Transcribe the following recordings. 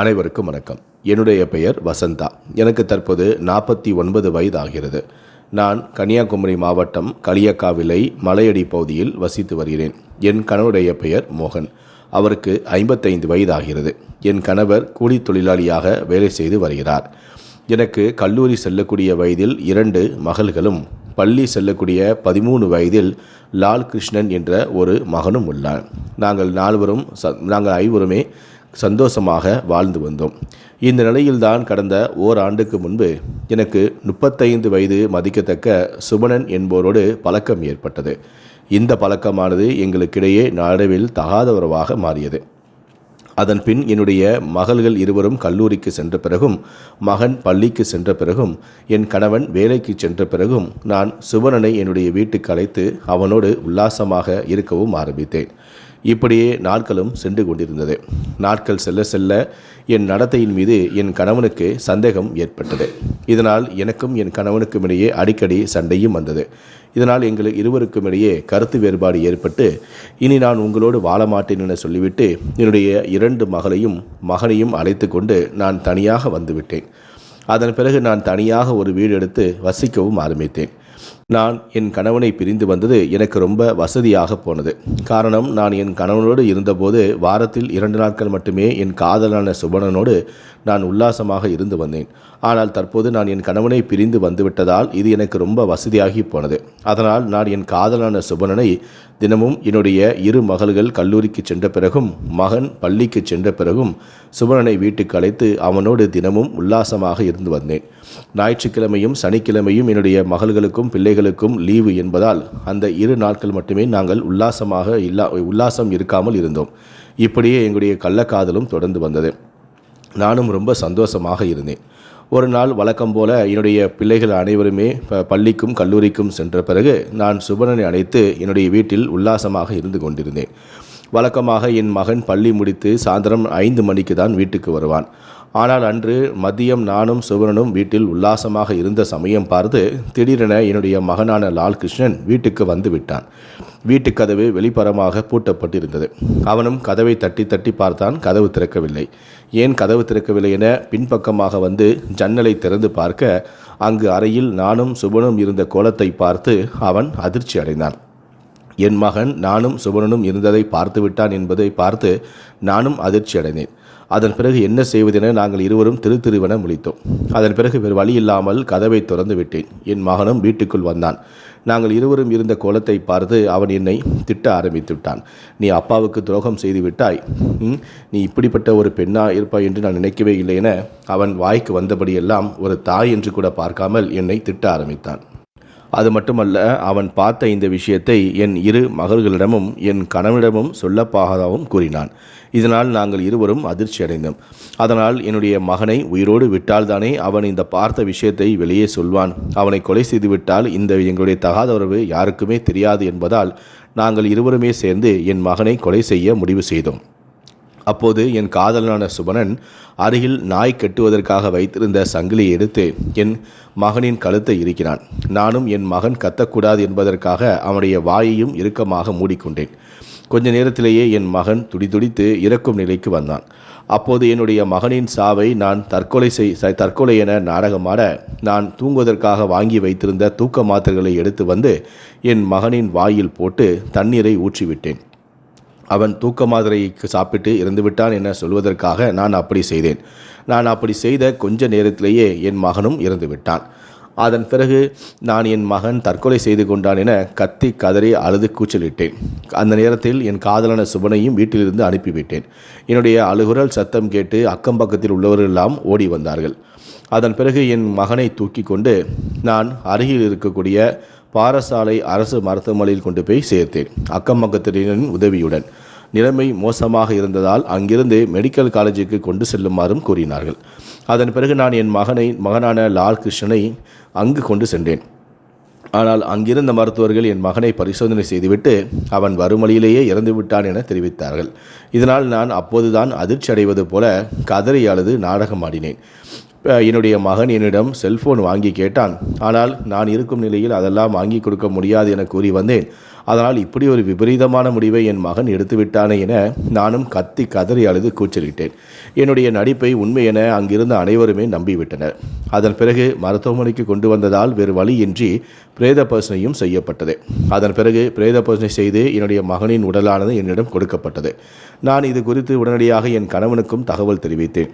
அனைவருக்கும் வணக்கம். என்னுடைய பெயர் வசந்தா. எனக்கு தற்போது நாற்பத்தி ஒன்பது வயது ஆகிறது நான் கன்னியாகுமரி மாவட்டம் களியக்காவிலை மலையடி பகுதியில் வசித்து வருகிறேன். என் கணவருடைய பெயர் மோகன். அவருக்கு ஐம்பத்தைந்து வயது ஆகிறது என் கணவர் கூலி தொழிலாளியாக வேலை செய்து வருகிறார். எனக்கு கல்லூரி செல்லக்கூடிய வயதில் இரண்டு மகள்களும் பள்ளி செல்லக்கூடிய பதிமூணு வயதில் லால் கிருஷ்ணன் என்ற ஒரு மகனும் உள்ளார். நாங்கள் நால்வரும் ச நாங்கள் ஐவருமே சந்தோஷமாக வாழ்ந்து வந்தோம். இந்த நிலையில்தான் கடந்த ஓராண்டுக்கு முன்பு எனக்கு முப்பத்தைந்து வயது மதிக்கத்தக்க சுமணன் என்பவரோடு பழக்கம் ஏற்பட்டது. இந்த பழக்கமானது எங்களுக்கிடையே நடுவில் தகாத உறவாக மாறியது. அதன் பின் என்னுடைய மகள்கள் இருவரும் கல்லூரிக்கு சென்ற பிறகும் மகன் பள்ளிக்கு சென்ற பிறகும் என் கணவன் வேலைக்கு சென்ற பிறகும் நான் சுவனனை என்னுடைய வீட்டுக்கு அழைத்து அவனோடு உல்லாசமாக இருக்கவும் ஆரம்பித்தேன். இப்படியே நாட்களும் சென்று கொண்டிருந்தது. நாட்கள் செல்ல செல்ல என் நடத்தையின் மீது என் கணவனுக்கு சந்தேகம் ஏற்பட்டது. இதனால் எனக்கும் என் கணவனுக்கும் இடையே அடிக்கடி சண்டையும் வந்தது. இதனால் எங்கள் இருவருக்கும் இடையே கருத்து வேறுபாடு ஏற்பட்டு இனி நான் உங்களோடு வாழ மாட்டேன் என சொல்லிவிட்டு என்னுடைய இரண்டு மகளையும் மகனையும் அழைத்து கொண்டு நான் தனியாக வந்துவிட்டேன். அதன் பிறகு நான் தனியாக ஒரு வீடு எடுத்து வசிக்கவும் ஆரம்பித்தேன். நான் என் கணவனை பிரிந்து வந்தது எனக்கு ரொம்ப வசதியாக போனது. காரணம் நான் என் கணவனோடு இருந்தபோது வாரத்தில் இரண்டு நாட்கள் மட்டுமே என் காதலான சுபனனோடு நான் உல்லாசமாக இருந்து வந்தேன். ஆனால் தற்போது நான் என் கணவனை பிரிந்து வந்துவிட்டதால் இது எனக்கு ரொம்ப வசதியாகி போனது. அதனால் நான் என் காதலான சுபனனை தினமும் என்னுடைய இரு மகள்கள் கல்லூரிக்கு சென்ற பிறகும் மகன் பள்ளிக்கு சென்ற பிறகும் சுபனனை வீட்டுக்கு அழைத்து அவனோடு தினமும் உல்லாசமாக இருந்து வந்தேன். ஞாயிற்றுக்கிழமையும் சனிக்கிழமையும் என்னுடைய மகள்களுக்கும் பிள்ளைகள் பிள்ளைகளுக்கும் லீவு என்பதால் அந்த இரு நாட்கள் மட்டுமே நாங்கள் உல்லாசமாக இல்லா உல்லாசம் இருக்காமல் இருந்தோம். இப்படியே எங்களுடைய கள்ளக்காதலும் தொடர்ந்து வந்தது. நானும் ரொம்ப சந்தோஷமாக இருந்தேன். ஒரு நாள் வழக்கம் போல என்னுடைய பிள்ளைகள் அனைவருமே ப- பள்ளிக்கும் கல்லூரிக்கும் சென்ற பிறகு நான் சுபனனை அழைத்து என்னுடைய வீட்டில் உல்லாசமாக இருந்து கொண்டிருந்தேன். வழக்கமாக என் மகன் பள்ளி முடித்து சாயந்தரம் ஐந்து மணிக்கு தான் வீட்டுக்கு வருவான். ஆனால் அன்று மதியம் நானும் சுவரனும் வீட்டில் உல்லாசமாக இருந்த சமயம் பார்த்து திடீரென என்னுடைய மகனான லால் கிருஷ்ணன் வீட்டுக்கு வந்து விட்டான். வீட்டு கதவு வெளிப்புறமாக பூட்டப்பட்டிருந்தது. அவனும் கதவை தட்டி தட்டி பார்த்தான் கதவு திறக்கவில்லை. ஏன் கதவு திறக்கவில்லை என பின்பக்கமாக வந்து ஜன்னலை திறந்து பார்க்க அங்கு அறையில் நானும் சுபனும் இருந்த கோலத்தை பார்த்து அவன் அதிர்ச்சி அடைந்தான். என் மகன் நானும் சுபனனும் இருந்ததை பார்த்து விட்டான் என்பதை பார்த்து நானும் அதிர்ச்சி அடைந்தேன். அதன் பிறகு என்ன செய்வதென நாங்கள் இருவரும் திரு திருவென முடித்தோம் அதன் பிறகு வேறு வழி இல்லாமல் கதவை திறந்து விட்டேன். என் மகனும் வீட்டுக்குள் வந்தான். நாங்கள் இருவரும் இருந்த கோலத்தை பார்த்து அவன் என்னை திட்ட ஆரம்பித்து விட்டான் நீ அப்பாவுக்கு துரோகம் செய்து விட்டாய். நீ இப்படிப்பட்ட ஒரு பெண்ணா இருப்பாய் என்று நான் நினைக்கவே இல்லை என அவன் வாய்க்கு வந்தபடியெல்லாம் ஒரு தாய் என்று கூட பார்க்காமல் என்னை திட்ட ஆரம்பித்தான். அது மட்டுமல்ல அவன் பார்த்த இந்த விஷயத்தை என் இரு மகள்களிடமும் என் கணவனிடமும் சொல்லப்பாகாதவும் கூறினான். இதனால் நாங்கள் இருவரும் அதிர்ச்சி அடைந்தோம் அதனால் என்னுடைய மகனை உயிரோடு விட்டால்தானே அவன் இந்த பார்த்த விஷயத்தை வெளியே சொல்வான். அவனை கொலை செய்துவிட்டால் இந்த எங்களுடைய தகாத உறவு யாருக்குமே தெரியாது என்பதால் நாங்கள் இருவருமே சேர்ந்து என் மகனை கொலை செய்ய முடிவு செய்தோம். அப்போது என் காதலனான சுபனன் அருகில் நாய் கட்டுவதற்காக வைத்திருந்த சங்கிலியை எடுத்து என் மகனின் கழுத்தை இருக்கிறான் நானும் என் மகன் கத்தக்கூடாது என்பதற்காக அவனுடைய வாயையும் இறுக்கமாக மூடிக்கொண்டேன். கொஞ்ச நேரத்திலேயே என் மகன் துடிதுடித்து இறக்கும் நிலைக்கு வந்தான். அப்போது என்னுடைய மகனின் சாவை நான் தற்கொலை செய் தற்கொலை என நாடகமாட நான் தூங்குவதற்காக வாங்கி வைத்திருந்த தூக்க மாத்திரைகளை எடுத்து வந்து என் மகனின் வாயில் போட்டு தண்ணீரை ஊற்றிவிட்டேன். அவன் தூக்க மாதிரைக்கு சாப்பிட்டு இறந்துவிட்டான் என சொல்வதற்காக நான் அப்படி செய்தேன். நான் அப்படி செய்த கொஞ்ச நேரத்திலேயே என் மகனும் இறந்துவிட்டான். அதன் பிறகு நான் என் மகன் தற்கொலை செய்து கொண்டான் என கத்தி கதறி அழுது கூச்சலிட்டேன். அந்த நேரத்தில் என் காதலான சுபனையும் வீட்டிலிருந்து அனுப்பிவிட்டேன். என்னுடைய அழுகுரல் சத்தம் கேட்டு அக்கம் பக்கத்தில் உள்ளவர்களெல்லாம் ஓடி வந்தார்கள். அதன் பிறகு என் மகனை தூக்கி கொண்டு நான் அருகில் இருக்கக்கூடிய பாரசாலை அரசு மருத்துவமனையில் கொண்டு போய் சேர்த்தேன். அக்கம் பக்கத்தினரின் உதவியுடன். நிலைமை மோசமாக இருந்ததால் அங்கிருந்து மெடிக்கல் காலேஜுக்கு கொண்டு செல்லுமாறும் கூறினார்கள். அதன் பிறகு நான் என் மகனை மகனான லால் கிருஷ்ணனை அங்கு கொண்டு சென்றேன். ஆனால் அங்கிருந்த மருத்துவர்கள் என் மகனை பரிசோதனை செய்துவிட்டு அவன் வரும் இறந்து விட்டான் என தெரிவித்தார்கள். இதனால் நான் அப்போதுதான் அதிர்ச்சி அடைவது போல கதறி அழுது நாடகமாடினேன் என்னுடைய மகன் என்னிடம் செல்போன் வாங்கி கேட்டான். ஆனால் நான் இருக்கும் நிலையில் அதெல்லாம் வாங்கி கொடுக்க முடியாது என கூறி வந்தேன். அதனால் இப்படி ஒரு விபரீதமான முடிவை என் மகன் எடுத்துவிட்டானே என நானும் கத்தி கதறி அழுது கூச்சலிட்டேன். என்னுடைய நடிப்பை உண்மை என அங்கிருந்த அனைவருமே நம்பிவிட்டனர். அதன் பிறகு மருத்துவமனைக்கு கொண்டு வந்ததால் வேறு வழியின்றி பிரேத பரிசனையும் செய்யப்பட்டது. அதன் பிறகு பிரேத பரிசனை செய்து என்னுடைய மகனின் உடலானது என்னிடம் கொடுக்கப்பட்டது. நான் இது குறித்து உடனடியாக என் கணவனுக்கும் தகவல் தெரிவித்தேன்.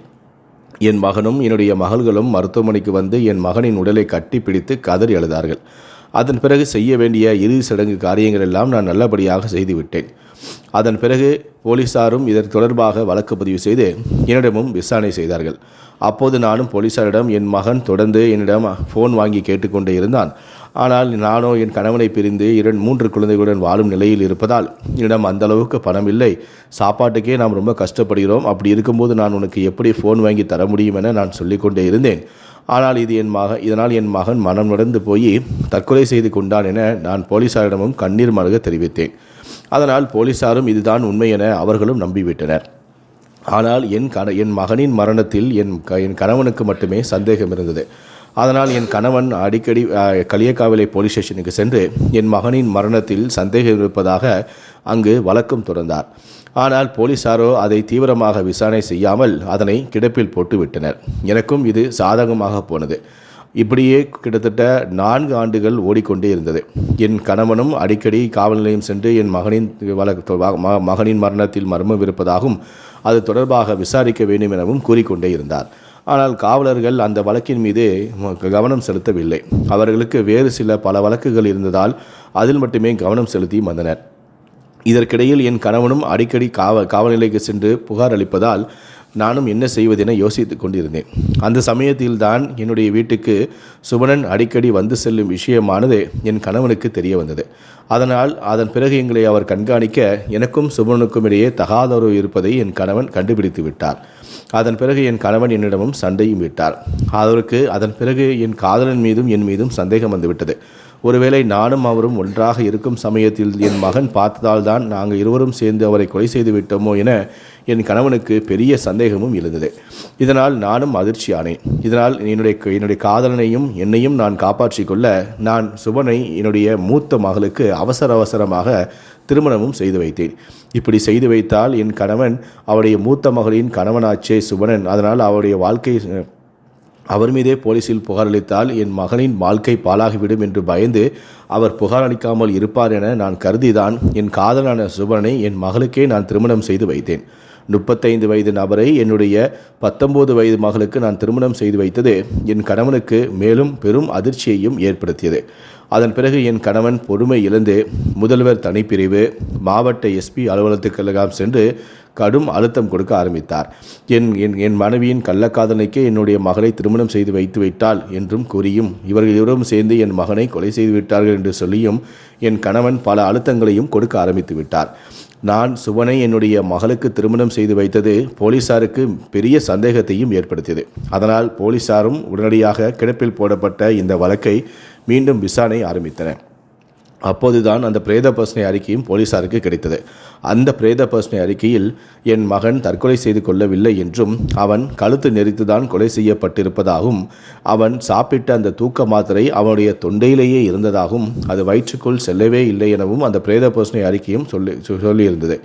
என் மகனும் என்னுடைய மகள்களும் மருத்துவமனைக்கு வந்து என் மகனின் உடலை கட்டி பிடித்து கதறி அழுதார்கள். அதன் பிறகு செய்ய வேண்டிய இறுதி சடங்கு காரியங்கள் எல்லாம் நான் நல்லபடியாக செய்துவிட்டேன் அதன் பிறகு போலீசாரும் இதற்கு தொடர்பாக வழக்கு பதிவு செய்து என்னிடமும் விசாரணை செய்தார்கள். அப்போது நானும் போலீசாரிடம் என் மகன் தொடர்ந்து என்னிடம் ஃபோன் வாங்கி கேட்டுக்கொண்டே இருந்தான். ஆனால் நானோ என் கணவனை பிரிந்து இரண்டு மூன்று குழந்தைகளுடன் வாழும் நிலையில் இருப்பதால் என்னிடம் அந்த அளவுக்கு பணம் இல்லை. சாப்பாட்டுக்கே நாம் ரொம்ப கஷ்டப்படுகிறோம். அப்படி இருக்கும்போது நான் உனக்கு எப்படி ஃபோன் வாங்கி தர முடியும் என நான் சொல்லிக்கொண்டே இருந்தேன். ஆனால் இது என் மகன் இதனால் என் மகன் மனம் நடந்து போய் தற்கொலை செய்து கொண்டான் என நான் போலீசாரிடமும் கண்ணீர் மலக தெரிவித்தேன். அதனால் போலீசாரும் இதுதான் உண்மை என அவர்களும் நம்பிவிட்டனர். ஆனால் என் கண என் மகனின் மரணத்தில் என் க என் கணவனுக்கு மட்டுமே சந்தேகம் இருந்தது. அதனால் என் கணவன் அடிக்கடி களியக்காவிலை போலீஸ் ஸ்டேஷனுக்கு சென்று என் மகனின் மரணத்தில் சந்தேகம் இருப்பதாக அங்கு வழக்கம் தொடர்ந்தார். ஆனால் போலீசாரோ அதை தீவிரமாக விசாரணை செய்யாமல் அதனை கிடப்பில் போட்டுவிட்டனர். எனக்கும் இது சாதகமாக போனது. இப்படியே கிட்டத்தட்ட நான்கு ஆண்டுகள் ஓடிக்கொண்டே இருந்தது. என் கணவனும் அடிக்கடி காவல் நிலையம் சென்று என் மகனின் வழக்கு மகனின் மரணத்தில் மர்மம் இருப்பதாகவும் அது தொடர்பாக விசாரிக்க வேண்டும் எனவும் கூறிக்கொண்டே இருந்தார். ஆனால் காவலர்கள் அந்த வழக்கின் மீது கவனம் செலுத்தவில்லை. அவர்களுக்கு வேறு சில பல வழக்குகள் இருந்ததால் அதில் மட்டுமே கவனம் செலுத்தி வந்தனர். இதற்கிடையில் என் கணவனும் அடிக்கடி காவ காவல் நிலைக்கு சென்று புகார் அளிப்பதால் நானும் என்ன செய்வதென யோசித்துக் கொண்டிருந்தேன். அந்த சமயத்தில்தான் என்னுடைய வீட்டுக்கு சுபனன் அடிக்கடி வந்து செல்லும் விஷயமானது என் கணவனுக்கு தெரிய வந்தது. அதனால் அதன் பிறகு எங்களை அவர் கண்காணிக்க எனக்கும் சுபனனுக்கும் இடையே தகாதரவு இருப்பதை என் கணவன் கண்டுபிடித்து விட்டார். அதன் பிறகு என் கணவன் என்னிடமும் சண்டையும் விட்டார். அதற்கு அதன் பிறகு என் காதலன் மீதும் என் மீதும் சந்தேகம் வந்துவிட்டது. ஒருவேளை நானும் அவரும் ஒன்றாக இருக்கும் சமயத்தில் என் மகன் பார்த்ததால் தான் நாங்கள் இருவரும் சேர்ந்து அவரை கொலை செய்து விட்டோமோ என என் கணவனுக்கு பெரிய சந்தேகமும் எழுந்தது. இதனால் நானும் அதிர்ச்சி ஆனேன் இதனால் என்னுடைய என்னுடைய காதலனையும் என்னையும் நான் காப்பாற்றிக் கொள்ள நான் சுபனை என்னுடைய மூத்த மகளுக்கு அவசர அவசரமாக திருமணமும் செய்து வைத்தேன். இப்படி செய்து வைத்தால் என் கணவன் அவருடைய மூத்த மகளின் கணவனாச்சே சுபனன். அதனால் அவருடைய வாழ்க்கை அவர் மீதே போலீசில் புகாரளித்தால் என் மகனின் வாழ்க்கை பாழாகிவிடும் என்று பயந்து அவர் புகார் அளிக்காமல் இருப்பார் என நான் கருதிதான் என் காதலான சுபனை என் மகளுக்கே நான் திருமணம் செய்து வைத்தேன். முப்பத்தைந்து வயது நபரை என்னுடைய பத்தொன்பது வயது மகளுக்கு நான் திருமணம் செய்து வைத்தது. என் கணவனுக்கு மேலும் பெரும் அதிர்ச்சியையும் ஏற்படுத்தியது. அதன் பிறகு என் கணவன் பொறுமை இழந்து முதல்வர் தனிப்பிரிவு மாவட்ட எஸ்பி அலுவலகத்துக்கெல்லாம் சென்று கடும் அழுத்தம் கொடுக்க ஆரம்பித்தார். என் என் என் மனைவியின் கள்ளக்காதலைக்கே என்னுடைய மகளை திருமணம் செய்து வைத்து விட்டாள் என்றும் கூறியும் இவர்கள் இருவரும் சேர்ந்து என் மகனை கொலை செய்து விட்டார்கள் என்று சொல்லியும் என் கணவன் பல அழுத்தங்களையும் கொடுக்க ஆரம்பித்து விட்டார். நான் சுவனை என்னுடைய மகளுக்கு திருமணம் செய்து வைத்தது போலீசாருக்கு பெரிய சந்தேகத்தையும் ஏற்படுத்தியது. அதனால் போலீசாரும் உடனடியாக கிடப்பில் போடப்பட்ட இந்த வழக்கை மீண்டும் விசாரணை ஆரம்பித்தனர். அப்போதுதான் அந்த பிரேத பர்சனை அறிக்கையும் போலீசாருக்கு கிடைத்தது. அந்த பிரேத பர்சனை அறிக்கையில் என் மகன் தற்கொலை செய்து கொள்ளவில்லை என்றும் அவன் கழுத்து நெரித்துதான் கொலை செய்யப்பட்டிருப்பதாகவும் அவன் சாப்பிட்ட அந்த தூக்க மாத்திரை அவனுடைய தொண்டையிலேயே இருந்ததாகவும் அது வயிற்றுக்குள் செல்லவே இல்லை எனவும் அந்த பிரேத பர்சனை அறிக்கையும் சொல்லி சொல்லியிருந்தது.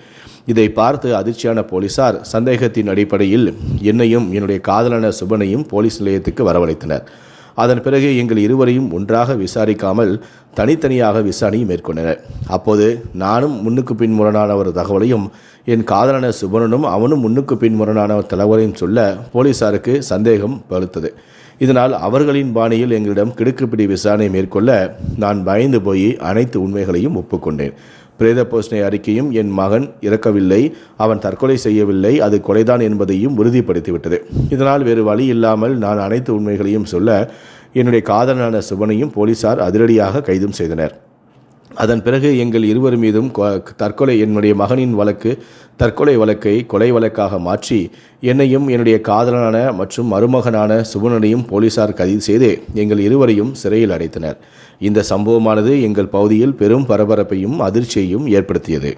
இதை பார்த்து அதிர்ச்சியான போலீசார் சந்தேகத்தின் அடிப்படையில் என்னையும் என்னுடைய காதலான சுபனையும் போலீஸ் நிலையத்துக்கு வரவழைத்தனர். அதன் பிறகு எங்கள் இருவரையும் ஒன்றாக விசாரிக்காமல் தனித்தனியாக விசாரணையை மேற்கொண்டனர் அப்போது நானும் முன்னுக்கு பின் முரணான ஒரு தகவலையும் என் காதலன சுபனனும் அவனும் முன்னுக்கு பின் முரணான ஒரு தகவலையும் சொல்ல போலீசாருக்கு சந்தேகம் பழுத்தது. இதனால் அவர்களின் பாணியில் எங்களிடம் கிடுக்குப்பிடி விசாரணை மேற்கொள்ள நான் பயந்து போய் அனைத்து உண்மைகளையும் ஒப்புக்கொண்டேன். பிரேத போஷணை அறிக்கையும் என் மகன் இறக்கவில்லை அவன் தற்கொலை செய்யவில்லை அது கொலைதான் என்பதையும் உறுதிப்படுத்திவிட்டது. இதனால் வேறு வழி இல்லாமல் நான் அனைத்து உண்மைகளையும் சொல்ல என்னுடைய காதலனான சுபனையும் போலீசார் அதிரடியாக கைதும் செய்தனர். அதன் பிறகு எங்கள் இருவர் மீதும் தற்கொலை என்னுடைய மகனின் வழக்கு தற்கொலை வழக்கை கொலை வழக்காக மாற்றி என்னையும் என்னுடைய காதலனான மற்றும் மருமகனான சுபனனையும் போலீசார் கைது செய்து எங்கள் இருவரையும் சிறையில் அடைத்தனர். இந்த சம்பவமானது எங்கள் பகுதியில் பெரும் பரபரப்பையும் அதிர்ச்சியையும் ஏற்படுத்தியது.